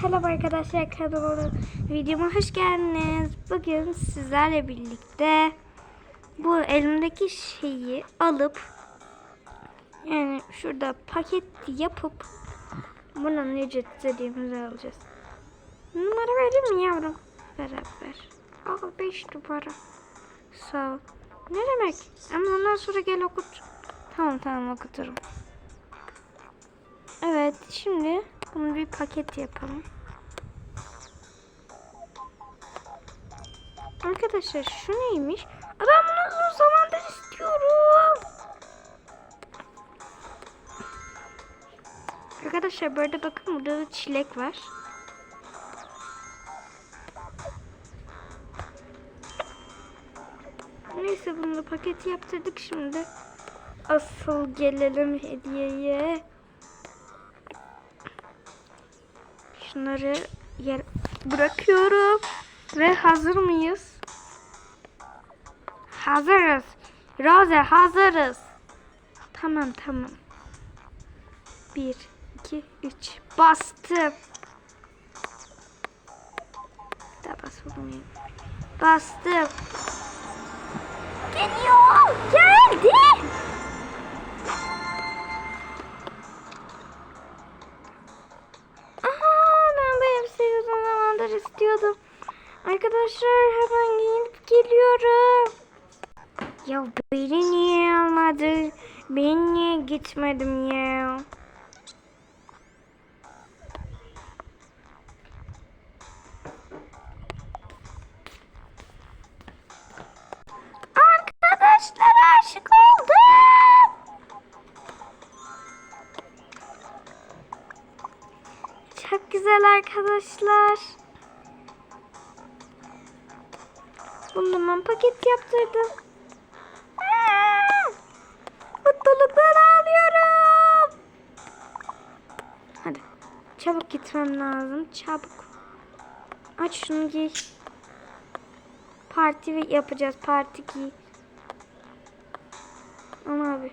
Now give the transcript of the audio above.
Selam arkadaşlar kanalıma videoma hoş geldiniz. Bugün sizlerle birlikte bu elimdeki şeyi alıp yani şurada paket yapıp bunun ücret istediğimizi alacağız. Numara verir mi yavrum? Beraber. Al 5 numara. Sağ ol. Ne demek? Ama ondan sonra gel okut. Tamam tamam okuturum. Evet şimdi bunu bir paket yapalım. Arkadaşlar şu neymiş? Ben bunu uzun zamandır istiyorum. Arkadaşlar burada bakın burada da çilek var. Neyse bunu da paket yaptırdık şimdi. Asıl gelelim hediyeye. Şunları yer bırakıyorum. Ve hazır mıyız? Hazırız. Rose hazırız. Tamam tamam. Bir, iki, üç. Bastım. Daha basmadım. Bastım. Geliyor. Geldi. Arkadaşlar hemen giyinip geliyorum. Ya beni niye almadı? Ben niye gitmedim ya? Arkadaşlar aşık oldum. Çok güzel arkadaşlar. Bundan paket yaptırdım. Aa! Mutluluktan ağlıyorum. Hadi. Çabuk gitmem lazım. Çabuk. Aç şunu giy. Parti yapacağız. Parti giy. Ama abi.